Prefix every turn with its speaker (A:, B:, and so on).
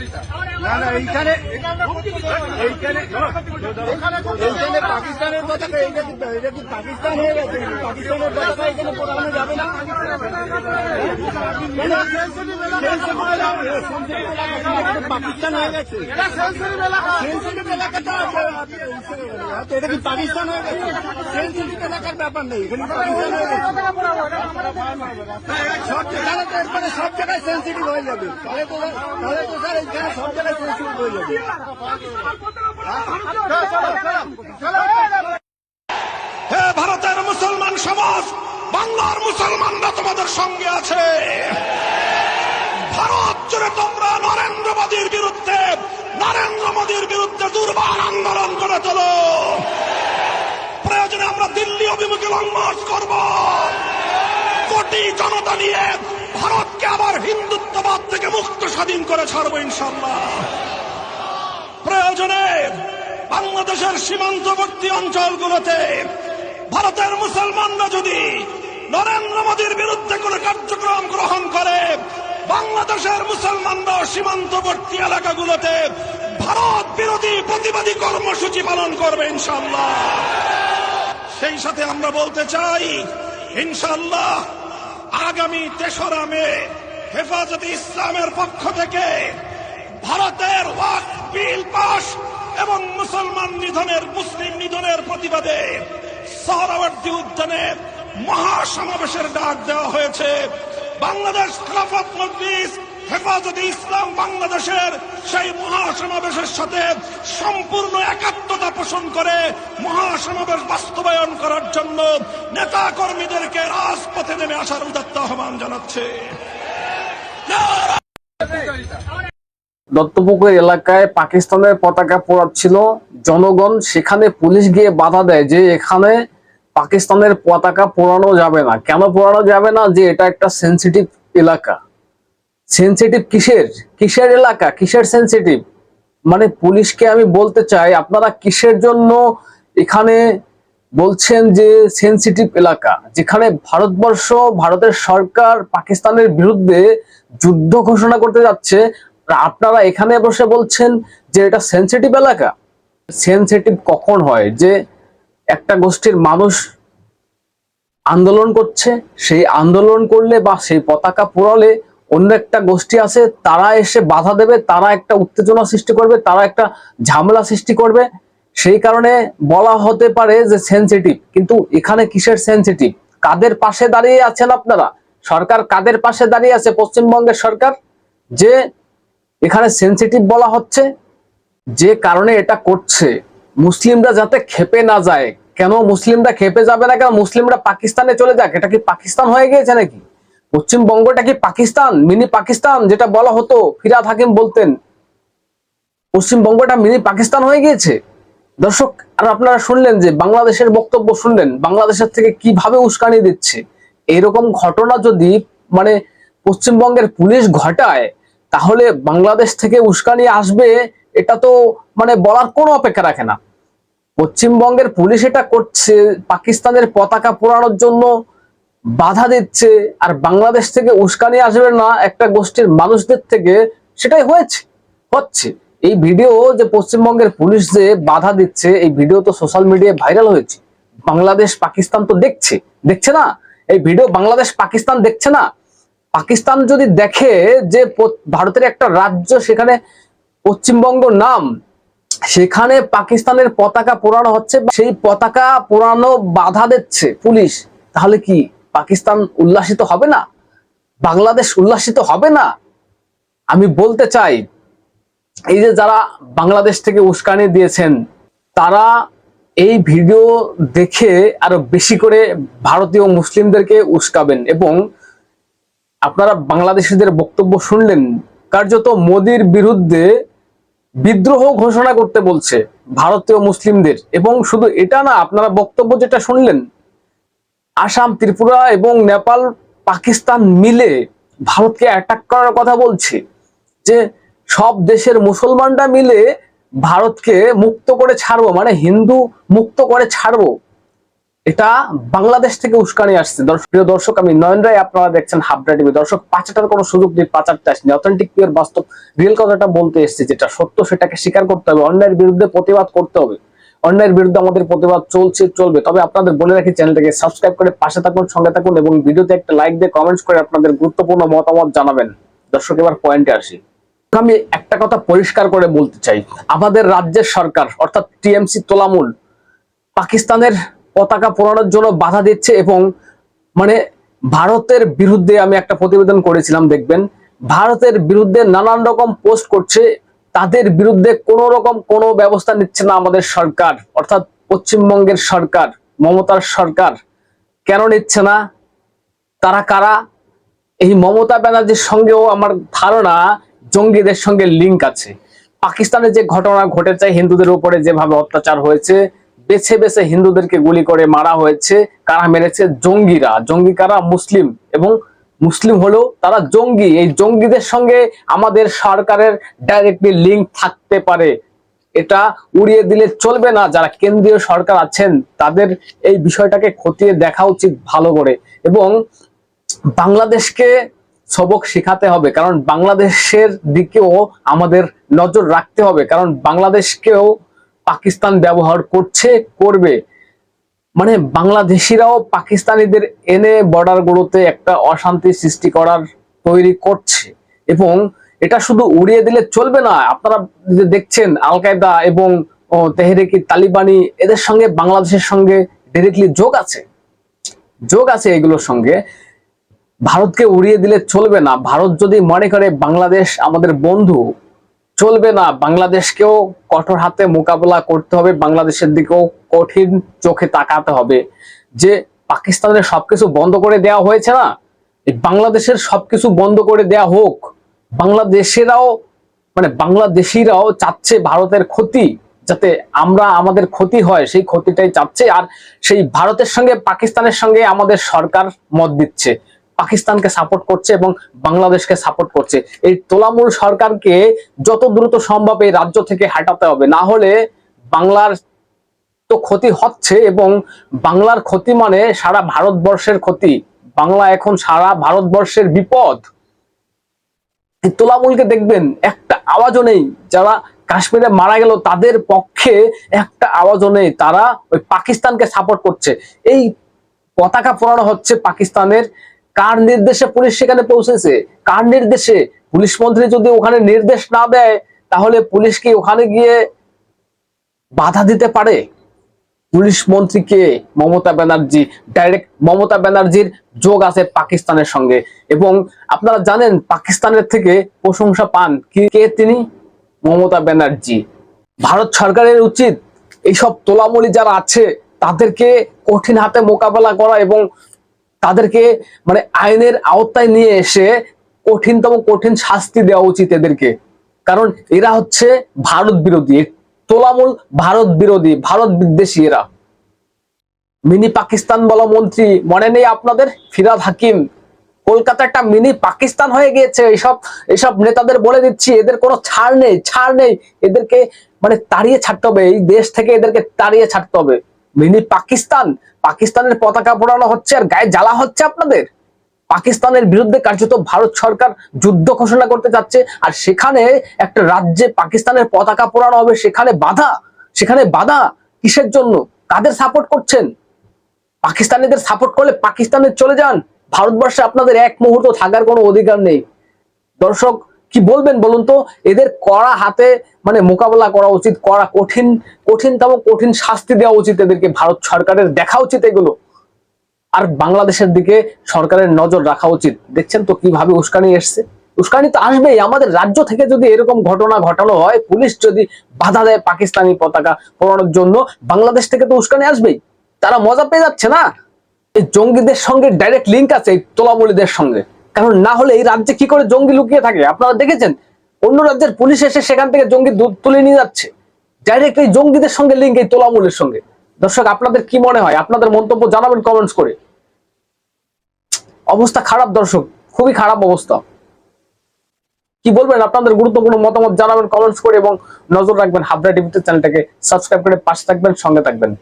A: 떨리다. না না এইখানে এইখানে এইখানে পাকিস্তানের পতাকা এইটা কি এটা কি পাকিস্তান হয়ে গেছে পাকিস্তানের পতাকা এখানে পোড়ানো যাবে না। পাকিস্তান হয়ে গেছে। এটা কি পাকিস্তান হয়ে গেছে? সেন্সিটিভ এলাকার ব্যাপার নেই? এখানে পাকিস্তান হয়ে গেছে। সব জায়গায় সব জায়গায় সেন্সিটিভ হয়ে যাবে। তাহলে তো তাহলে তো স্যার এইখানে সব জায়গায় হয়ে
B: ভারতের মুসলমান সমাজ, বাংলার মুসলমানরা তোমাদের সঙ্গে আছে। ভারত জুড়ে তোমরা নরেন্দ্র মোদীর বিরুদ্ধে, নরেন্দ্র মোদীর বিরুদ্ধে দুর্বার আন্দোলন করে তোলো। প্রয়োজনে আমরা দিল্লি অভিমুখে লং মার্চ করব। জনতা নিয়ে ভারতকে আবার হিন্দুত্ববাদ থেকে মুক্ত স্বাধীন করে ছাড়বো ইনশাল্লাহ প্রয়োজনে বাংলাদেশের সীমান্তবর্তী অঞ্চলগুলোতে ভারতের মুসলমানরা যদি নরেন্দ্র মোদীর বিরুদ্ধে কোন কার্যক্রম গ্রহণ করে, বাংলাদেশের মুসলমানরা সীমান্তবর্তী এলাকাগুলোতে ভারত বিরোধী প্রতিবাদী কর্মসূচি পালন করবে ইনশাল্লাহ সেই সাথে আমরা বলতে চাই ইনশাল্লাহ আগামী তেসরা মে হেফাজতে ইসলামের পক্ষ থেকে ভারতের ওয়াক বিল পাশ এবং মুসলমান নিধনের, মুসলিম নিধনের প্রতিবাদে সহরাবর্তী উদ্যানে মহাসমাবেশের ডাক দেওয়া হয়েছে। বাংলাদেশ খেলাফত মজলিস হেফাজতে ইসলাম বাংলাদেশের সেই মহাসমাবেশের সাথে সম্পূর্ণ একাত্মতা পোষণ করে মহাসমাবেশ বাস্তবায়ন করার জন্য নেতা কর্মীদেরকে রাজপথে নেমে আসার উদাত্ত আহ্বান জানাচ্ছে।
C: দত্তপুকুর এলাকায় পাকিস্তানের পতাকা পোড়াচ্ছিল জনগণ, সেখানে পুলিশ গিয়ে বাধা দেয় যে এখানে পাকিস্তানের পতাকা পোড়ানো যাবে না। কেন পোড়ানো যাবে না? যে এটা একটা সেন্সিটিভ এলাকা। সেন্সিটিভ কিসের? কিসের এলাকা? কিসের সেন্সিটিভ মানে পুলিশকে আমি বলতে চাই, আপনারা কিসের জন্য এখানে বলছেন যে সেন্সিটিভ এলাকা? যেখানে ভারতবর্ষ, ভারতের সরকার পাকিস্তানের বিরুদ্ধে যুদ্ধ ঘোষণা করতে যাচ্ছে আপনারা এখানে বসে বলছেন যে এটা সেন্সিটিভ এলাকা? সেন্সিটিভ কখন হয়? যে একটা গোষ্ঠীর মানুষ আন্দোলন করছে, সেই আন্দোলন করলে বা সেই পতাকা পোড়ালে অন্য একটা গোষ্ঠী আছে, তারা এসে বাধা দেবে, তারা একটা উত্তেজনা সৃষ্টি করবে, তারা একটা ঝামেলা সৃষ্টি করবে। সেই কারণে বলা হতে পারে যে সেন্সিটিভ কিন্তু এখানে কিসের সেন্সিটিভ কাদের পাশে দাঁড়িয়ে আছেন আপনারা? সরকার কাদের পাশে দাঁড়িয়ে আছে? পশ্চিমবঙ্গের সরকার? যে এখানে সেন্সিটিভ বলা হচ্ছে, যে কারণে এটা করছে। মুসলিমরা যাতে খেপে না যায়। কেন মুসলিমরা খেপে যাবে না? কেন মুসলিমরা পাকিস্তানে চলে যাক? এটা কি পাকিস্তান হয়ে গিয়েছে নাকি? পশ্চিমবঙ্গটা কি পাকিস্তান? মিনি পাকিস্তান, যেটা বলা হতো, ফিরাদ হাকিম বলতেন। পশ্চিমবঙ্গটা মিনি পাকিস্তান হয়ে গিয়েছে। দর্শক, আর আপনারা শুনলেন যে বাংলাদেশের বক্তব্য শুনলেন, বাংলাদেশের থেকে কীভাবে উস্কানি দিচ্ছে? এরকম ঘটনা যদি মানে পশ্চিমবঙ্গের পুলিশ ঘটায়, তাহলে বাংলাদেশ থেকে উস্কানি আসবে, এটা তো মানে বলার কোনো অপেক্ষা রাখে না। পশ্চিমবঙ্গের পুলিশ এটা করছে, পাকিস্তানের পতাকা পোড়ানোর জন্য বাধা দিচ্ছে আর বাংলাদেশ থেকে উস্কানি আসবে না একটা গোষ্ঠীর মানুষদের থেকে, সেটাই হয়েছে, হচ্ছে। এই ভিডিও যে পশ্চিমবঙ্গের পুলিশ যে বাধা দিচ্ছে, এই ভিডিও তো সোশ্যাল মিডিয়ায় ভাইরাল হয়েছে। বাংলাদেশ, পাকিস্তান তো দেখছে দেখছে না? এই ভিডিও বাংলাদেশ, পাকিস্তান দেখছে না? পাকিস্তান যদি দেখে যে ভারতের একটা রাজ্য, সেখানে পশ্চিমবঙ্গ নাম, সেখানে পাকিস্তানের পতাকা পোড়ানো হচ্ছে সেই পতাকা পোড়ানো বাধা দিচ্ছে পুলিশ, তাহলে কি? পাকিস্তান উল্লাসিত হবে না? বাংলাদেশ উল্লাসিত হবে না? আমি বলতে চাই, এই যে যারা বাংলাদেশ থেকে উস্কানি দিয়েছেন, তারা এই ভিডিও দেখে আরও বেশি করে ভারতীয় মুসলিমদেরকে উস্কাবেন এবং আপনারা বাংলাদেশিদের বক্তব্য শুনলেন। কার্যত মোদির বিরুদ্ধে বিদ্রোহ ঘোষণা করতে বলছে ভারতীয় মুসলিমদের। এবং শুধু এটা না, আপনারা বক্তব্য যেটা শুনলেন আসাম, ত্রিপুরা এবং নেপাল, পাকিস্তান মিলে ভারতকে অ্যাটাক করার কথা বলছে। যে সব দেশের মুসলমানরা মিলে ভারতকে মুক্ত করে ছাড়বো মানে হিন্দু মুক্ত করে ছাড়বো। এটা বাংলাদেশ থেকে উস্কানি আসছে। প্রিয় দর্শক, আমি নয়ন রায়, আপনারা দেখছেন হাবড়া টিভি। দর্শক পাচাটার কোনো সুযোগ নেই পাচারটা আসেনি অথেন্টিক পিওর বাস্তব রিয়েল কথাটা বলতে এসেছে, যেটা সত্য, সেটাকে স্বীকার করতে হবে, অন্যায়ের বিরুদ্ধে প্রতিবাদ করতে হবে। অন্যায়ের বিরুদ্ধে আমাদের প্রতিবাদ চলছে, চলবে। তবে আপনাদের বলে রাখি, চ্যানেলটাকে সাবস্ক্রাইব করে পাশে থাকুন, সঙ্গে থাকুন এবং ভিডিওতে একটা লাইক দিয়ে কমেন্টস করে আপনাদের গুরুত্বপূর্ণ মতামত জানাবেন। দর্শক, এবার পয়েন্টে আসি। আমি একটা কথা পরিষ্কার করে বলতে চাই। আমাদের রাজ্যের সরকার, অর্থাৎ টিএমসি তোলামূল, পাকিস্তানের পতাকা পোড়ানোর জন্য বাধা দিচ্ছে এবং মানে ভারতের বিরুদ্ধে আমি একটা প্রতিবেদন করেছিলাম, দেখবেন। ভারতের বিরুদ্ধে নানান রকম পোস্ট করছে তাদের বিরুদ্ধে কোনো রকম কোনো ব্যবস্থা নিচ্ছে না আমাদের সরকার, অর্থাৎ পশ্চিমবঙ্গের সরকার, মমতার সরকার কেন নিচ্ছে না? তারা কারা? এই মমতা ব্যানার্জির সঙ্গেও আমার ধারণা জঙ্গিদের সঙ্গে লিঙ্ক আছে। পাকিস্তানে যে ঘটনা ঘটেছে, হিন্দুদের উপরে যেভাবে অত্যাচার হয়েছে, বেছে বেছে হিন্দুদেরকে গুলি করে মারা হয়েছে, কারা মেরেছে? জঙ্গিরা। জঙ্গি কারা? মুসলিম। এবং মুসলিম হলেও তারা জঙ্গি। এই জঙ্গিদের সঙ্গে আমাদের সরকারের ডাইরেক্টলি লিঙ্ক থাকতে পারে। এটা উড়িয়ে দিলে চলবে না। যারা কেন্দ্রীয় সরকার আছেন, তাদের এই বিষয়টাকে খতিয়ে দেখা উচিত ভালো করে। এবং বাংলাদেশকে সবক শেখাতে হবে। কারণ বাংলাদেশের দিকেও আমাদের নজর রাখতে হবে। কারণ বাংলাদেশকেও পাকিস্তান ব্যবহার করছে, করবে। মানে বাংলাদেশিরাও পাকিস্তানিদের এনে বর্ডারগুলোতে একটা অশান্তি সৃষ্টি করার তৈরি করছে। এবং এটা শুধু উড়িয়ে দিলে চলবে না, আপনারা দেখছেন আল কায়দা এবং তেহরিকি তালিবানি, এদের সঙ্গে, বাংলাদেশের সঙ্গে ডিরেক্টলি যোগ আছে। যোগ আছে এগুলোর সঙ্গে। ভারতকে উড়িয়ে দিলে চলবে না। ভারত যদি মনে করে বাংলাদেশ আমাদের বন্ধু চলবে না। বাংলাদেশকেও কঠোর হাতে মোকাবেলা করতে হবে। বাংলাদেশের দিকেও কঠিন চোখে তাকাতে হবে। যে পাকিস্তানের সবকিছু বন্ধ করে দেওয়া হয়েছে না বাংলাদেশের সবকিছু বন্ধ করে দেওয়া হোক, বাংলাদেশেরাও মানে বাংলাদেশিরাও চাচ্ছে ভারতের ক্ষতি, যাতে আমরা আমাদের ক্ষতি হয়, সেই ক্ষতিটাই চাচ্ছে। আর সেই ভারতের সঙ্গে পাকিস্তানের সঙ্গে আমাদের সরকার মত দিচ্ছে। পাকিস্তানকে সাপোর্ট করছে এবং বাংলাদেশকে সাপোর্ট করছে। এই তোলামূল সরকারকে যত দ্রুত সম্ভব এই রাজ্য থেকে হাঁটাতে হবে। না হলে বাংলার তো ক্ষতি হচ্ছে এবং বাংলার ক্ষতি মানে সারা ভারতবর্ষের ক্ষতি। বাংলা এখন সারা ভারতবর্ষের বিপদ। তোলামূলকে দেখবেন, একটা আওয়াজও নেই। যারা কাশ্মীরে মারা গেল, তাদের পক্ষে একটা আওয়াজও নেই। তারা ওই পাকিস্তানকে সাপোর্ট করছে। এই পতাকা পোড়ানো হচ্ছে পাকিস্তানের কার নির্দেশে পুলিশ সেখানে পৌঁছেছে? কার নির্দেশে? পুলিশ মন্ত্রী যদি ওখানে নির্দেশ না দেয়, তাহলে পুলিশ কি ওখানে গিয়ে বাধা দিতে পারে? পুলিশ মন্ত্রীকে মমতা ব্যানার্জি ডাইরেক্ট মমতা ব্যানার্জির যোগ আছে পাকিস্তানের সঙ্গে। এবং আপনারা জানেন পাকিস্তানের থেকে প্রশংসা পান কি কে তিনি? মমতা ব্যানার্জি। ভারত সরকারের উচিত এইসব তোলামলি যারা আছে, তাদেরকে কঠিন হাতে মোকাবেলা করা এবং তাদেরকে মানে আইনের আওতায় নিয়ে এসে কঠিনতম কঠিন শাস্তি দেওয়া উচিত এদেরকে। কারণ এরা হচ্ছে ভারত বিরোধী। তোলামূল ভারত বিরোধী, ভারত বিদ্বেষী এরা। মিনি পাকিস্তান বলা মন্ত্রী, মনে নেই আপনাদের? ফিরাদ হাকিম কলকাতা একটা মিনি পাকিস্তান হয়ে গিয়েছে। এইসব এইসব নেতাদের বলে দিচ্ছি, এদের কোনো ছাড় নেই ছাড় নেই। এদেরকে মানে তাড়িয়ে ছাড়তে হবে। এই দেশ থেকে এদেরকে তাড়িয়ে ছাড়তে হবে। মিনি পাকিস্তান পাকিস্তানের পতাকা পোড়ানো হচ্ছে আর গায়ে জ্বালা হচ্ছে আপনাদের? পাকিস্তানের বিরুদ্ধে কার্যত ভারত সরকার যুদ্ধ ঘোষণা করতে যাচ্ছে আর সেখানে একটা রাজ্যে পাকিস্তানের পতাকা পোড়ানো হবে, সেখানে বাধা সেখানে বাধা কিসের জন্য? কাদের সাপোর্ট করছেন? পাকিস্তানিদের সাপোর্ট করলে পাকিস্তানে চলে যান। ভারতবর্ষে আপনাদের এক মুহূর্ত থাকার কোনো অধিকার নেই। দর্শক কি বলবেন বলুন তো? এদের কড়া হাতে মানে মোকাবেলা করা উচিত, কড়া কঠিন, কঠিনতম কঠিন শাস্তি দেওয়া উচিত এদেরকে ভারত সরকারের। দেখা উচিত এগুলো। আর বাংলাদেশের দিকে সরকারের নজর রাখা উচিত। দেখছেন তো কীভাবে উস্কানি এসছে? উস্কানি তো আসবেই। আমাদের রাজ্য থেকে যদি এরকম ঘটনা ঘটানো হয়, পুলিশ যদি বাধা দেয় পাকিস্তানি পতাকা পোড়ানোর জন্য, বাংলাদেশ থেকে তো উস্কানি আসবেই। তারা মজা পেয়ে যাচ্ছে না? এই জঙ্গিদের সঙ্গে ডাইরেক্ট লিঙ্ক আছে, এই তোলামলিদের সঙ্গে। কারণ না হলে এই রাজ্যে কি করে জঙ্গি লুকিয়ে থাকে? আপনারা দেখেছেন? অন্য রাজ্যের পুলিশ এসে সেখান থেকে জঙ্গি দু- তুলে নিয়ে যাচ্ছে। ডাইরেক্ট এই জঙ্গিদের সঙ্গে লিঙ্ক এই তোলামূলের সঙ্গে। দর্শক, আপনাদের কি মনে হয়? আপনাদের মন্তব্য জানাবেন কমেন্টস করে। অবস্থা খারাপ দর্শক, খুবই খারাপ অবস্থা। কি বলবেন? আপনাদের গুরুত্বপূর্ণ মতামত জানাবেন কমেন্টস করে এবং নজর রাখবেন হাবড়া টিভিতে চ্যানেলটাকে সাবস্ক্রাইব করে পাশে থাকবেন, সঙ্গে থাকবেন।